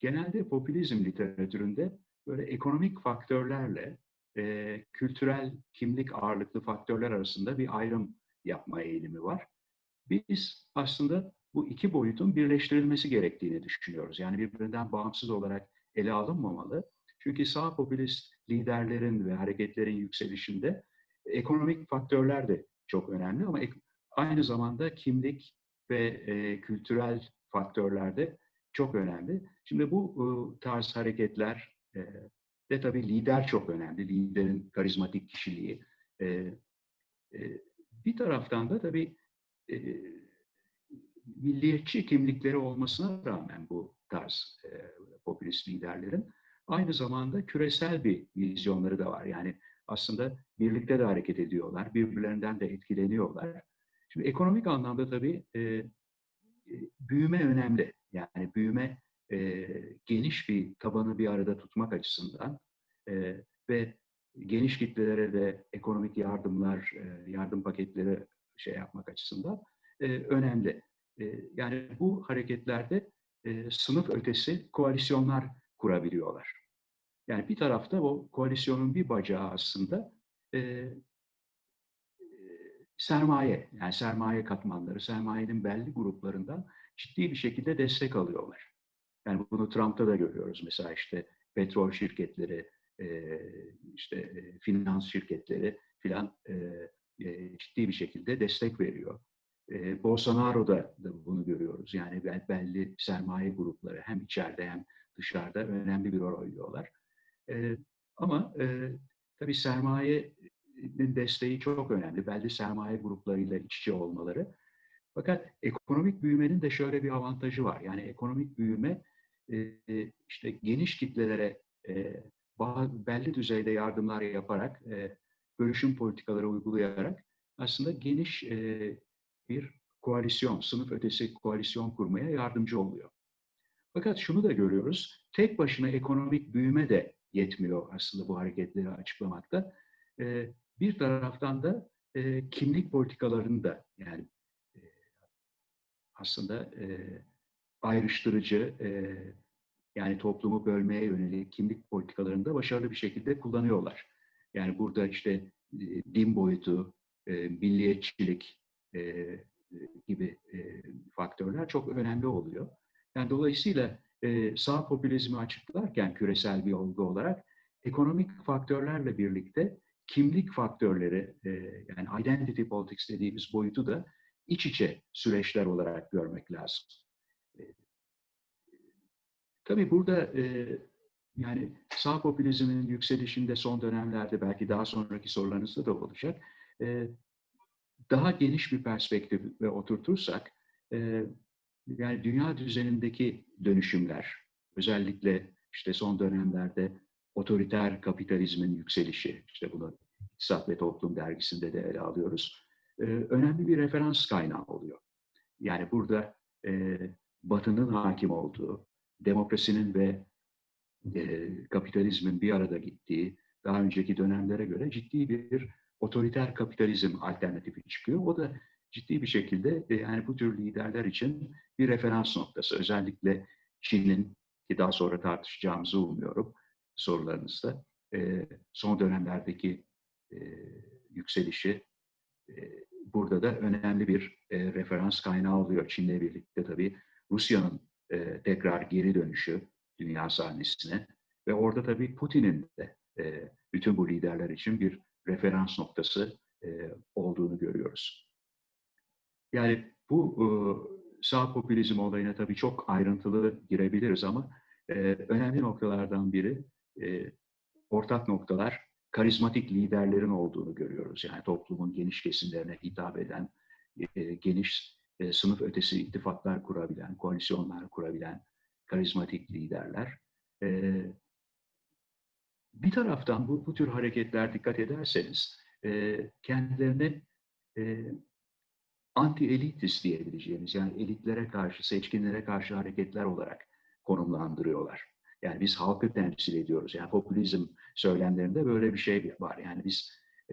genelde popülizm literatüründe böyle ekonomik faktörlerle e, kültürel kimlik ağırlıklı faktörler arasında bir ayrım yapma eğilimi var. Biz aslında bu iki boyutun birleştirilmesi gerektiğini düşünüyoruz. Yani birbirinden bağımsız olarak ele alınmamalı. Çünkü sağ popülist liderlerin ve hareketlerin yükselişinde ekonomik faktörler de çok önemli ama aynı zamanda kimlik ve e, kültürel faktörler de çok önemli. Şimdi bu tarz hareketler e, de tabii lider çok önemli. Liderin karizmatik kişiliği. Bir taraftan da tabii milliyetçi kimlikleri olmasına rağmen bu tarz e, popülist liderlerin aynı zamanda küresel bir vizyonları da var. Yani aslında birlikte de hareket ediyorlar, birbirlerinden de etkileniyorlar. Şimdi ekonomik anlamda tabii büyüme önemli. Yani büyüme e, geniş bir tabanı bir arada tutmak açısından e, ve geniş kitlelere de ekonomik yardımlar, e, yardım paketleri şey yapmak açısından e, önemli. E, yani bu hareketlerde e, sınıf ötesi koalisyonlar kurabiliyorlar. Yani bir tarafta o koalisyonun bir bacağı aslında e, sermaye, yani sermaye katmanları, sermayenin belli gruplarından ciddi bir şekilde destek alıyorlar. Yani bunu Trump'ta da görüyoruz. Mesela işte petrol şirketleri, işte finans şirketleri filan ciddi bir şekilde destek veriyor. Bolsonaro'da da bunu görüyoruz. Yani belli sermaye grupları hem içeride hem dışarıda önemli bir rol oynuyorlar. Ama tabii sermayenin desteği çok önemli. Belli sermaye gruplarıyla iç içe olmaları. Fakat ekonomik büyümenin de şöyle bir avantajı var. Yani ekonomik büyüme işte geniş kitlelere belli düzeyde yardımlar yaparak, bölüşüm politikaları uygulayarak aslında geniş bir koalisyon, sınıf ötesi koalisyon kurmaya yardımcı oluyor. Fakat şunu da görüyoruz, tek başına ekonomik büyüme de yetmiyor aslında bu hareketleri açıklamakta. Bir taraftan da kimlik politikalarını da yani aslında ayrıştırıcı, yani toplumu bölmeye yönelik kimlik politikalarında başarılı bir şekilde kullanıyorlar. Yani burada işte din boyutu, milliyetçilik gibi faktörler çok önemli oluyor. Yani dolayısıyla sağ popülizmi açıklarken küresel bir olgu olarak ekonomik faktörlerle birlikte kimlik faktörleri yani identity politics dediğimiz boyutu da iç içe süreçler olarak görmek lazım. Tabii burada e, yani sağ popülizmin yükselişinde son dönemlerde belki daha sonraki sorularınızda da olacak. E, daha geniş bir perspektife oturtursak e, yani dünya düzenindeki dönüşümler özellikle işte son dönemlerde otoriter kapitalizmin yükselişi işte bunu İktisat ve Toplum dergisinde de ele alıyoruz. E, önemli bir referans kaynağı oluyor. Yani burada e, Batı'nın hakim olduğu, demokrasinin ve e, kapitalizmin bir arada gittiği daha önceki dönemlere göre ciddi bir otoriter kapitalizm alternatifi çıkıyor. O da ciddi bir şekilde e, yani bu tür liderler için bir referans noktası. Özellikle Çin'in ki daha sonra tartışacağımızı umuyorum sorularınızda e, son dönemlerdeki e, yükselişi e, burada da önemli bir e, referans kaynağı oluyor. Çin'le birlikte tabii Rusya'nın e, tekrar geri dönüşü dünya sahnesine ve orada tabii Putin'in de e, bütün bu liderler için bir referans noktası e, olduğunu görüyoruz. Yani bu e, sağ popülizm olayına tabii çok ayrıntılı girebiliriz ama e, önemli noktalardan biri e, ortak noktalar karizmatik liderlerin olduğunu görüyoruz. Yani toplumun geniş kesimlerine hitap eden, e, geniş e, sınıf ötesi ittifaklar kurabilen, koalisyonlar kurabilen karizmatik liderler. Bir taraftan bu, bu tür hareketler dikkat ederseniz e, kendilerini anti-elitist diyebileceğimiz yani elitlere karşı, seçkinlere karşı hareketler olarak konumlandırıyorlar. Yani biz halkı temsil ediyoruz. Yani popülizm söylemlerinde böyle bir şey var. Yani biz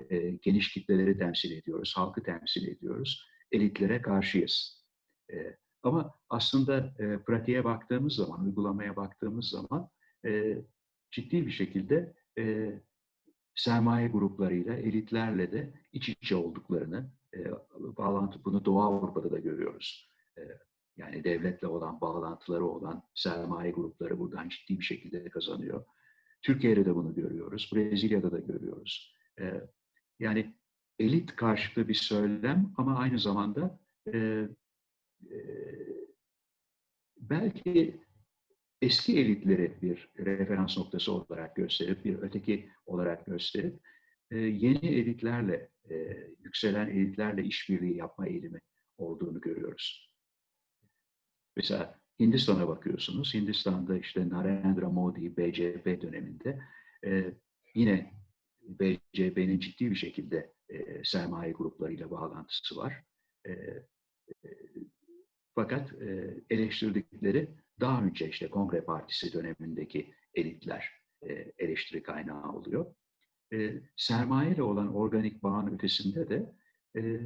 e, geniş kitleleri temsil ediyoruz, halkı temsil ediyoruz elitlere karşıyız. E, Ama aslında e, pratiğe baktığımız zaman, uygulamaya baktığımız zaman e, ciddi bir şekilde e, sermaye gruplarıyla, elitlerle de iç içe olduklarını, e, bağlantı bunu Doğu Avrupa'da da görüyoruz. E, yani devletle olan bağlantıları olan sermaye grupları buradan ciddi bir şekilde kazanıyor. Türkiye'de de bunu görüyoruz, Brezilya'da da görüyoruz. E, yani elit karşıtı bir söylem ama aynı zamanda e, e, belki eski elitleri bir referans noktası olarak gösterip, bir öteki olarak gösterip e, yeni elitlerle, e, yükselen elitlerle işbirliği yapma eğilimi olduğunu görüyoruz. Mesela Hindistan'a bakıyorsunuz. Hindistan'da işte Narendra Modi, BCP döneminde e, yine BCP'nin ciddi bir şekilde e, sermaye gruplarıyla bağlantısı var. E, e, fakat e, eleştirdikleri daha önce işte Kongre Partisi dönemindeki elitler e, eleştiri kaynağı oluyor. E, sermayeyle olan organik bağın ötesinde de e,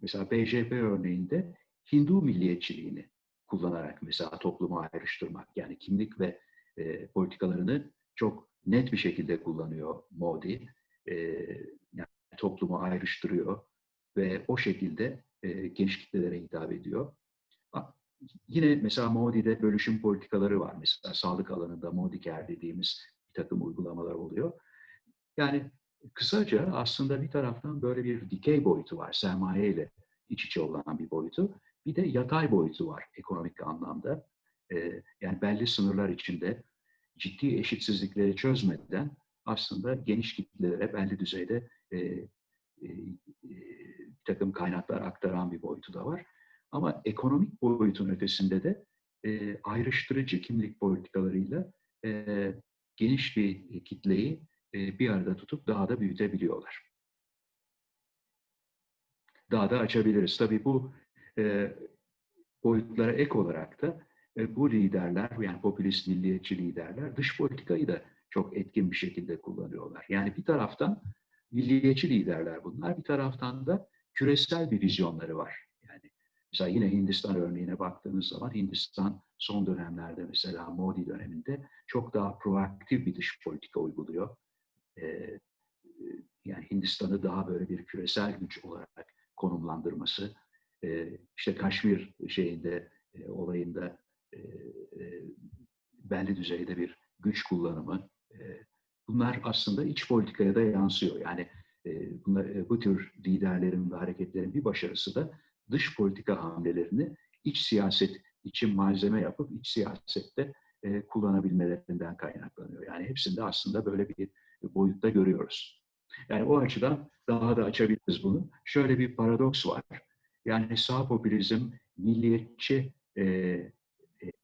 mesela BJP örneğinde Hindu milliyetçiliğini kullanarak mesela toplumu ayrıştırmak yani kimlik ve e, politikalarını çok net bir şekilde kullanıyor Modi. E, yani toplumu ayrıştırıyor ve o şekilde e, geniş kitlelere hitap ediyor. Yine mesela Modi'de bölüşüm politikaları var. Mesela sağlık alanında Modicare dediğimiz bir takım uygulamalar oluyor. Yani kısaca aslında bir taraftan böyle bir dikey boyutu var. Sermaye ile iç içe olan bir boyutu. Bir de yatay boyutu var ekonomik anlamda. Ee, yani belli sınırlar içinde ciddi eşitsizlikleri çözmeden aslında geniş kitlelere belli düzeyde e, e, e, bir takım kaynaklar aktaran bir boyutu da var. Ama ekonomik boyutun ötesinde de e, ayrıştırıcı kimlik politikalarıyla e, geniş bir kitleyi e, bir arada tutup daha da büyütebiliyorlar. Daha da açabiliriz. Tabii bu e, boyutlara ek olarak da e, bu liderler, yani popülist milliyetçi liderler dış politikayı da çok etkin bir şekilde kullanıyorlar. Yani bir taraftan milliyetçi liderler bunlar, bir taraftan da küresel bir vizyonları var. Mesela yine Hindistan örneğine baktığınız zaman Hindistan son dönemlerde mesela Modi döneminde çok daha proaktif bir dış politika uyguluyor. Ee, yani Hindistan'ı daha böyle bir küresel güç olarak konumlandırması, e, işte Kaşmir şeyinde olayında belli düzeyde bir güç kullanımı, bunlar aslında iç politikaya da yansıyor. Yani bunlar, bu tür liderlerin ve hareketlerin bir başarısı da dış politika hamlelerini iç siyaset için malzeme yapıp iç siyasette kullanabilmelerinden kaynaklanıyor. Yani hepsinde aslında böyle bir boyutta görüyoruz. Yani o açıdan daha da açabiliriz bunu. Şöyle bir paradoks var. Yani sağ popülizm milliyetçi e, e,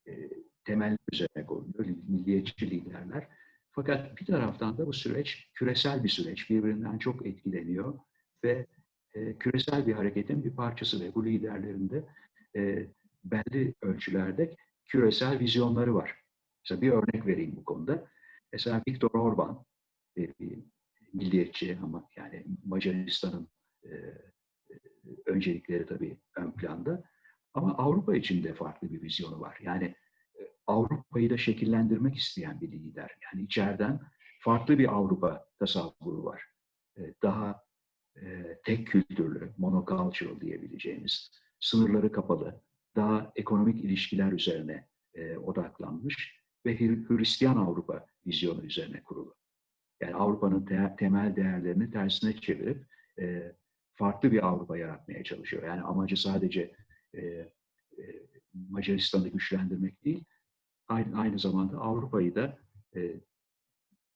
e temel üzerine koyuyor, milliyetçi liderler. Fakat bir taraftan da bu süreç küresel bir süreç, birbirinden çok etkileniyor ve e, küresel bir hareketin bir parçası ve bu liderlerin de e, belli ölçülerde küresel vizyonları var. Mesela bir örnek vereyim bu konuda. Mesela Viktor Orban bir, bir milliyetçi ama yani Macaristan'ın e, öncelikleri tabii ön planda. Ama Avrupa için de farklı bir vizyonu var. Yani e, Avrupa'yı da şekillendirmek isteyen bir lider. Yani içeriden farklı bir Avrupa tasavvuru var. E, daha e, tek kültürlü, monocultural diyebileceğimiz, sınırları kapalı, daha ekonomik ilişkiler üzerine odaklanmış ve Hristiyan Avrupa vizyonu üzerine kurulu. Yani Avrupa'nın te temel değerlerini tersine çevirip farklı bir Avrupa yaratmaya çalışıyor. Yani amacı sadece e, e, Macaristan'ı güçlendirmek değil, aynı, aynı zamanda Avrupa'yı da e,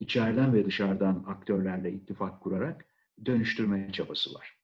içeriden ve dışarıdan aktörlerle ittifak kurarak dönüştürme çabası var.